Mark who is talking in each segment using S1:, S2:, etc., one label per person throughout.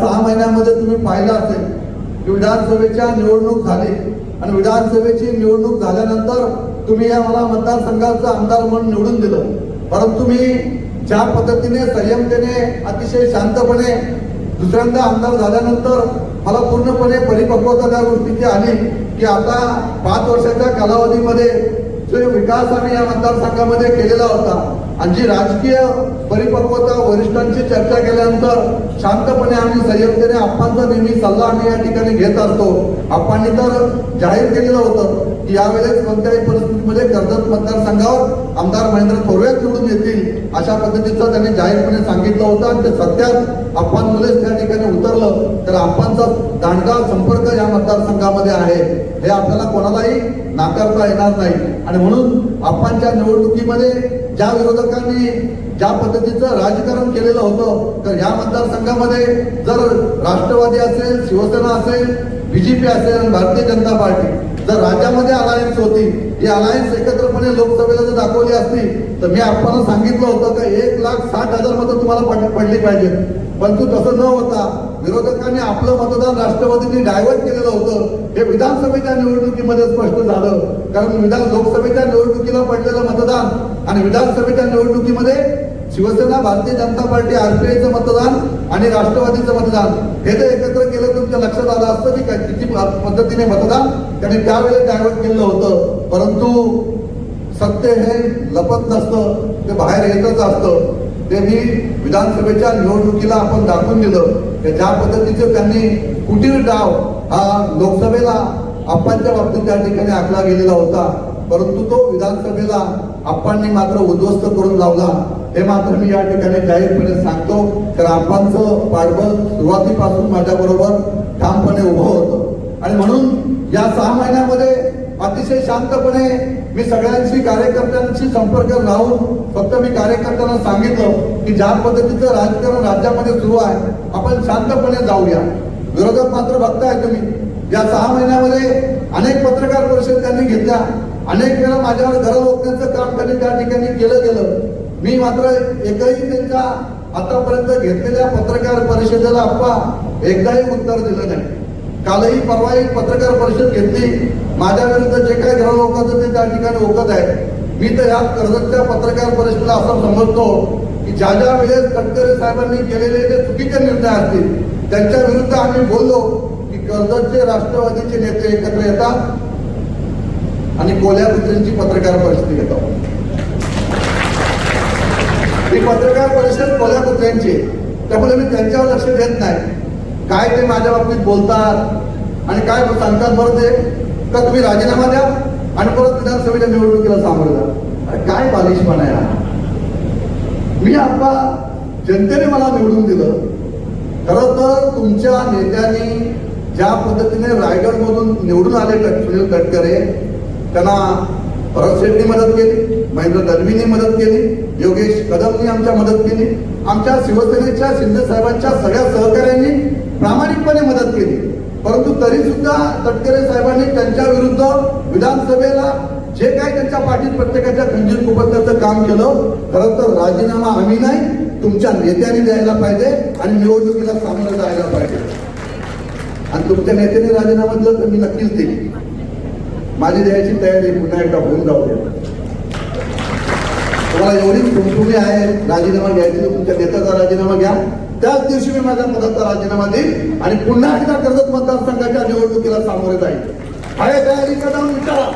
S1: सहा महिन्यामध्ये तुम्ही पाहिलं असेल की विधानसभेच्या निवडणूक झाली. आणि विधानसभेची निवडणूक झाल्यानंतर तुम्ही या मला मतदारसंघाचं आमदार म्हणून निवडून दिलं. परंतु मी ज्या पद्धतीने संयमतेने अतिशय शांतपणे दुसऱ्यांदा आमदार झाल्यानंतर मला पूर्णपणे परिपक्वता त्या गोष्टीची आली की आता पाच वर्षाच्या कालावधीमध्ये जो विकास आम्ही या मतदारसंघामध्ये केलेला होता आणि जी राजकीय परिपक्वता वरिष्ठांची चर्चा केल्यानंतर शांतपणे आम्ही संयमतेने आप्पांचा नेहमी सल्ला आम्ही या ठिकाणी घेत असतो. आप्पांनी तर जाहीर केलेलं होतं की यावेळेस कोणत्याही परिस्थितीमध्ये कर्जत मतदारसंघावर आमदार महेंद्र थोरवे निवडून येतील अशा पद्धतीचं त्यांनी जाहीरपणे सांगितलं होतं आणि ते सत्यात आप्पांमध्येच त्या ठिकाणी उतरलं. तर आप्पांचा दांडगा संपर्क या मतदारसंघामध्ये आहे. हे आपल्याला कोणालाही नाकारता येणार नाही. आणि म्हणून आप्पांच्या निवडणुकीमध्ये ज्या विरोधकांनी ज्या पद्धतीचं राजकारण केलेलं होतं तर या मतदारसंघामध्ये जर राष्ट्रवादी असेल शिवसेना असेल बीजेपी असेल आणि भारतीय जनता पार्टी जर राज्यामध्ये अलायन्स होती ही अलायन्स एकत्रपणे लोकसभेला जर दाखवली असती तर मी आपण सांगितलं होतं का एक लाख साठ हजार मतं तुम्हाला पडली पाहिजे. परंतु तसं न होता विरोधकांनी आपलं मतदान राष्ट्रवादीने डायव्हर्ट केलेलं होतं. हे विधानसभेच्या निवडणुकीमध्ये स्पष्ट झालं. कारण विधान लोकसभेच्या निवडणुकीला पडलेलं मतदान आणि विधानसभेच्या निवडणुकीमध्ये शिवसेना भारतीय जनता पार्टी आरपीआयचं मतदान आणि राष्ट्रवादीचं मतदान हे जर एकत्र केलं तुमच्या लक्षात आलं असतं की काय किती पद्धतीने मतदान त्यांनी त्यावेळेस डायव्हर्ट केलं होतं. परंतु सत्य हे लपत नसतं ते बाहेर येतच असतं. ते मी विधानसभेच्या निवडणुकीला आपण दाखवून दिलं. की ज्या पद्धतीचं त्यांनी कुटीर डाव हा लोकसभेला आप्पांच्या बाबतीत त्या ठिकाणी आखला गेलेला होता. परंतु तो विधानसभेला आप्पांनी मात्र उद्ध्वस्त करून लावला. हे मात्र मी या ठिकाणी जाहीरपणे सांगतो. तर आप्पांचं पाठबळ सुरुवातीपासून माझ्याबरोबर ठामपणे उभं होतं. आणि म्हणून या सहा महिन्यामध्ये अतिशय शांतपणे मी सगळ्यांशी कार्यकर्त्यांशी संपर्क राहून फक्त मी कार्यकर्त्यांना सांगितलं की ज्या पद्धतीचं राजकारण राज्यामध्ये सुरू आहे आपण शांतपणे जाऊया. विरोधक मात्र बघताय तुम्ही. या सहा महिन्यामध्ये अनेक पत्रकार परिषद त्यांनी घेतल्या. अनेक वेळा माझ्यावर घर ओळखण्याचं काम त्यांनी त्या ठिकाणी केलं गेलं. मी मात्र एकही त्यांच्या आतापर्यंत घेतलेल्या पत्रकार परिषदेला अप्पा एकदाही उत्तर दिलं नाही. कालही परवा एक पत्रकार परिषद घेतली. माझ्या विरुद्ध जे काही ग्रह लोकांचं ते त्या ठिकाणी ओकत आहे. मी तर या कर्जतच्या पत्रकार परिषदेला असं समजतो की ज्या ज्या वेळेस तटकरे साहेबांनी केलेले जे चुकीचे निर्णय असतील त्यांच्या विरुद्ध आम्ही बोललो की कर्जतचे राष्ट्रवादीचे नेते एकत्र येतात आणि कोल्या कुत्र्यांची पत्रकार परिषद घेतात ही पत्रकार परिषद कोल्या कुत्र्यांची त्यामुळे मी त्यांच्यावर लक्ष देत नाही. काय ते माझ्या बाबतीत बोलतात आणि काय सांगतात बरं ते? का तुम्ही राजीनामा द्या आणि परत विधानसभेच्या निवडणुकीला सामोरं जा. अरे काय बालिशपणा आहे मी आता जनतेने मला निवडून दिलं. खरं तर तुमच्या नेत्यांनी ज्या पद्धतीने रायगडमधून निवडून आले सुनील तटकरे त्यांना भरत शेट्टी मदत केली महेंद्र दलवीने मदत केली योगेश कदमनी आमच्या मदत केली. आमच्या शिवसेनेच्या शिंदे साहेबांच्या सगळ्या सहकाऱ्यांनी प्रामाणिकपणे मदत केली. परंतु तरी सुद्धा तटकरे साहेबांनी त्यांच्या विरुद्ध विधानसभेला जे काही त्यांच्या पाठीत प्रत्येकाच्या खंजीर खुपसण्याचं काम केलं खरं तर राजीनामा आम्ही नाही तुमच्या नेत्याने द्यायला पाहिजे आणि निवडणुकीला सामोरं जायला पाहिजे. आणि तुमच्या नेत्याने राजीनामा दिला तर मी नक्कीच देईन. माझी द्यायची तयारी पुन्हा एकदा होऊन जाऊ दे. तुम्हाला एवढी कुमकुमी आहे राजीनामा घ्यायची तुमच्या नेत्याचा राजीनामा घ्या. त्याच दिवशी मी माझ्या पदाचा राजीनामा देईन आणि पुन्हा एकदा कर्जत मतदारसंघाच्या निवडणुकीला सामोरे जाईल आहे तयारी का जाऊन विचारा.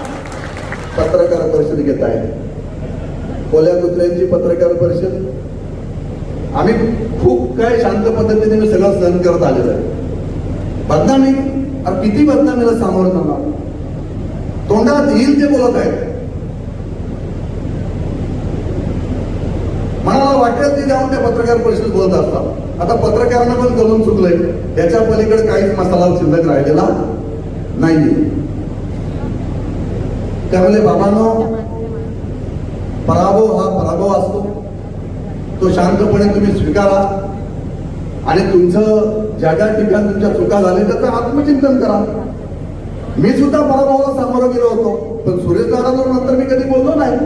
S1: पत्रकार परिषद घेत आहे कोल्या कुत्र्यांची पत्रकार परिषद. आम्ही खूप काय शांत पद्धतीने मी सगळं सहन करत आलेलो आहे. बदनामी किती बदनामीला सामोरं जाणार? तोंडात येईल ते बोलत आहेत. मला वाटत ते जाऊन त्या पत्रकार परिषद बोलत असतात. आता पत्रकारांना पण करून चुकलंय. त्याच्या पलीकडे काहीच मसाला शिल्लक राहिलेला नाही त्यामुळे बाबांनो पराभव हा पराभव असतो. तो शांतपणे तुम्ही स्वीकारा. आणि तुमचं ज्या ज्या ठिकाणी तुमच्या चुका झाल्या त्याचं आत्मचिंतन करा. मी सुद्धा पराभवाला सामोरं गेलो होतो. पण सुरेश दादावर नंतर मी कधी बोललो नाही.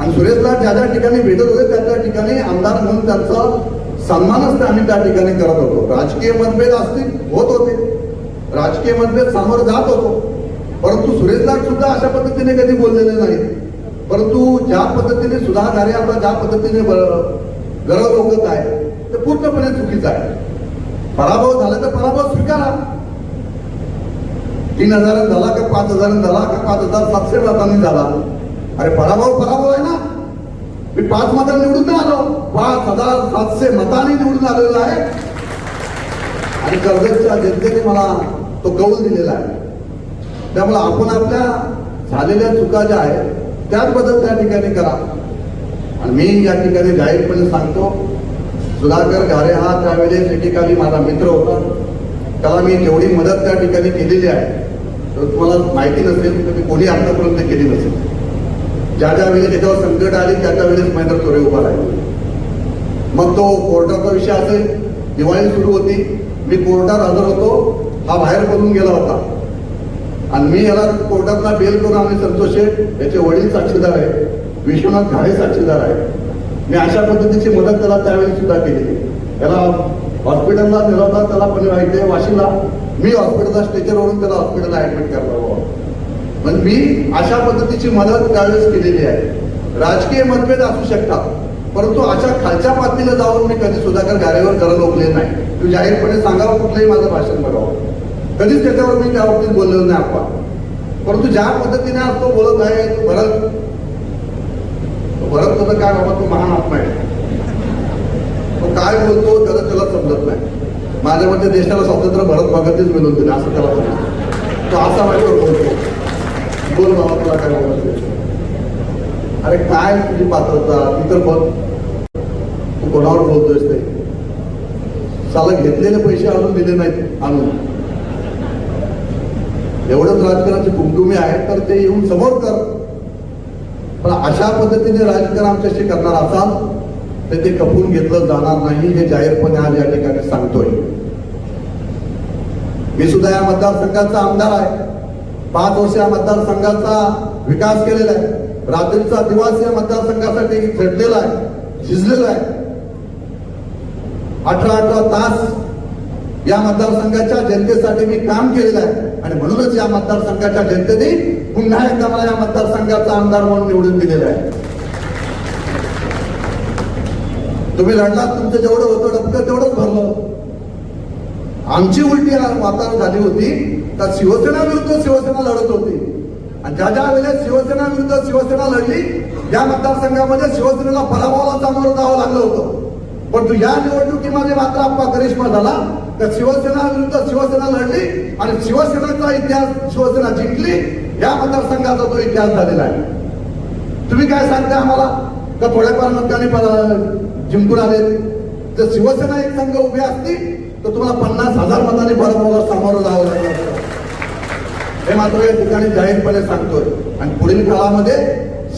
S1: आणि सुरेशला ज्या ज्या ठिकाणी भेटत होते त्या त्या ठिकाणी आमदार म्हणून त्यांचं सन्मानच ते आम्ही त्या ठिकाणी करत होतो. राजकीय मतभेद असतील होत होते. राजकीय मतभेद सामोर जात होतो. परंतु सुरेश सुद्धा अशा पद्धतीने कधी बोललेले नाही. परंतु ज्या पद्धतीने सुधारणारे आता ज्या पद्धतीने गरज ओकत आहे ते पूर्णपणे चुकीचं आहे. पराभव झाला तर पराभव स्वीकारा. तीन हजार झाला का पाच हजार झाला का पाच हजार सातशे मतांनी झाला. अरे पराभव पराभव आहे ना? मी पाच मतांनी निवडून आलो. पाच हजार सातशे मतांनी निवडून आलेलो आहे. आणि कर्जतच्या जनतेने मला तो कौल दिलेला आहे. त्यामुळे आपण आपल्या झालेल्या चुका ज्या आहेत त्याच बदल त्या ठिकाणी करा. आणि मी या ठिकाणी जाहीरपणे सांगतो सुधाकर घारे हा त्यावेळेस ठिकाणी माझा मित्र होता. त्याला मी जेवढी मदत त्या ठिकाणी केलेली आहे. तर तुम्हाला माहिती नसेल तर मी कोणी आतापर्यंत केली नसेल. ज्या ज्या वेळेस त्याच्यावर संकट आली त्या त्या वेळेस महेंद्र थोरे उभा राहिले. मग तो कोर्टाचा विषय असेल दिवाळी सुरू होती. मी कोर्टात हजर होतो हा बाहेर पडून गेला होता. आणि मी याला कोर्टातला बेल करून आम्ही संतोष शेठ याचे वडील साक्षीदार आहे विश्वनाथ घाडे साक्षीदार आहे मी अशा पद्धतीची मदत त्याला त्यावेळी सुद्धा केली. त्याला हॉस्पिटलला नेला होता त्याला पण इथे वाशीला. मी हॉस्पिटलला स्टेचरवरून त्याला हॉस्पिटलला ऍडमिट करणार बाबा पण मी अशा पद्धतीची मदत त्यावेळेस केलेली आहे. राजकीय मतभेद असू शकतात परंतु अशा खालच्या पातळीला जाऊन मी कधी सुधाकर गारेवर गरज ओकले नाही. तू जाहीरपणे सांगावं कुठलंही माझं भाषण बघावं कधीच त्याच्यावर मी त्या बाबतीत बोललेलो नाही आपण परंतु ज्या पद्धतीने आज तो बोलत आहे तो भरत तो भरत तुझं काय बाबा तो महान आत्मा आहे. तो काय बोलतो त्याला त्याला समजत नाही. माझ्या मते देशाला स्वातंत्र्य भरत भगतच मिळून दिलं असं त्याला तो असा माझ्यावर बोलतो. बोल बाबा तुला काय बोलायचं? अरे काय तुझी पात्रता? ती तर बघ. तू कोणावर बोलतोयस ते? साला घेतलेले पैसे आणून दिले नाहीत आणून. एवढंच राजकारणाची कुमकुमी आहेत तर ते येऊन समोर कर. पण अशा पद्धतीने राजकारण आमच्याशी करणार असाल तर ते कपून घेतलं जाणार नाही हे जाहीरपणे आज या ठिकाणी सांगतोय. मी सुद्धा या मतदारसंघाचा आमदार आहे. पाच वर्ष या मतदारसंघाचा विकास केलेला आहे. रात्रीचा दिवस या मतदारसंघासाठी खेळलेला आहे शिजलेला आहे. अठरा अठरा तास या मतदारसंघाच्या जनतेसाठी मी काम केलेलं आहे आणि म्हणूनच या मतदारसंघाच्या जनतेने पुन्हा एकदा मला या मतदारसंघाचा आमदार म्हणून निवडून दिलेला आहे. तुम्ही लढलात तुमचं जेवढं होतं डबकं तेवढंच भरलं. आमची उलटी वातावरण झाली होती तर शिवसेना विरुद्ध शिवसेना लढत होती. आणि ज्या ज्या वेळेस शिवसेना विरुद्ध शिवसेना लढली या मतदारसंघामध्ये शिवसेनेला पराभवाला सामोरं जावं लागलं होतं. परंतु या निवडणुकीमध्ये मात्र आप्पा करिश्मा झाला तर शिवसेना विरुद्ध शिवसेना लढली आणि शिवसेनेचा इतिहास शिवसेना जिंकली या मतदारसंघाचा तो इतिहास झालेला आहे. तुम्ही काय सांगता आम्हाला? का थोड्याफार मतांनी जिंकून आले जर शिवसेना एक संघ उभी असती तर तुम्हाला पन्नास हजार मताने बरोबर सामोरं जावं लागलं हे मात्र या ठिकाणी जाहीरपणे सांगतोय. आणि पुढील काळामध्ये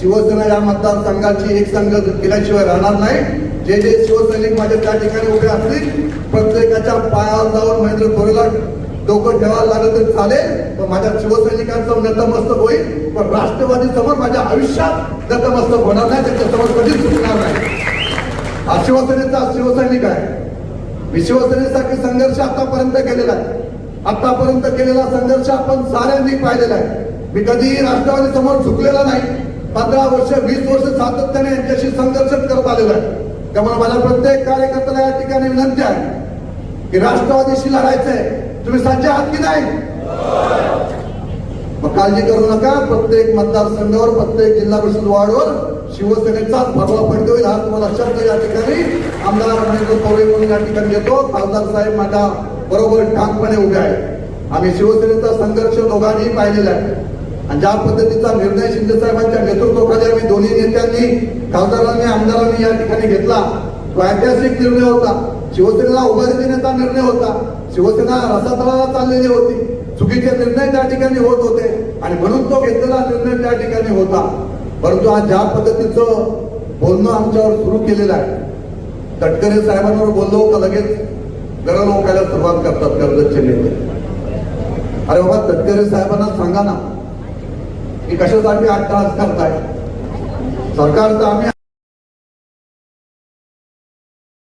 S1: शिवसेना या मतदारसंघाची एक संघ केल्याशिवाय राहणार नाही. जे जे शिवसैनिक माझे त्या ठिकाणी उभे असतील प्रत्येकाच्या पायावर जाऊन महेंद्र थोरेला डोकं ठेवायला लागलं तरी चालेल. पण माझ्या शिवसैनिकांचं नतमस्तक होईल. पण राष्ट्रवादी समोर माझ्या आयुष्यात नतमस्तक होणार नाही त्याच्यासमोर कधीच चुकणार नाही. हा शिवसेनेचा शिवसैनिक आहे. मी शिवसेनेसाठी संघर्ष आतापर्यंत केलेला आहे. आतापर्यंत केलेला संघर्ष आपण साऱ्यांनी पाहिलेला आहे. मी कधीही राष्ट्रवादी समोर झुकलेला नाही. पंधरा वर्ष वीस वर्ष सातत्याने यांच्याशी संघर्ष करत आलेलो आहे. त्यामुळे मला प्रत्येक कार्यकर्त्याला या ठिकाणी विनंती आहे की राष्ट्रवादीशी लढायचंय. तुम्ही सज्ज आहात की नाही? मग काळजी करू नका. प्रत्येक मतदारसंघावर प्रत्येक जिल्हा परिषद वार्डवर शिवसेनेचाच भरवा पडतो. होईल हा तुम्हाला शब्द या ठिकाणी आमदार महेंद्र पवळे म्हणून या ठिकाणी घेतो खासदार साहेब माझ्या बरोबर ठामपणे उभे आहे आम्ही शिवसेनेचा संघर्ष दोघांनीही पाहिलेला आहे. आणि ज्या पद्धतीचा निर्णय शिंदे साहेबांच्या नेतृत्वाखाली आम्ही दोन्ही नेत्यांनी खासदारांनी आमदारांनी या ठिकाणी घेतला तो ऐतिहासिक निर्णय होता. शिवसेनेला उभारी देण्याचा निर्णय होता. शिवसेना रसातळाला चाललेली होती. चुकीचे निर्णय त्या ठिकाणी होत होते. आणि म्हणून तो घेतलेला निर्णय त्या ठिकाणी होता. परंतु आज ज्या पद्धतीचं बोलणं आमच्यावर सुरू केलेलं आहे तटकरे साहेबांवर बोललो का लगेच गरम ओकायला सुरुवात करतात कर्जतचे नेते. अरे बाबा तटकरे साहेबांना सांगा ना की कशासाठी आठ तास करताय? सरकारचं आम्ही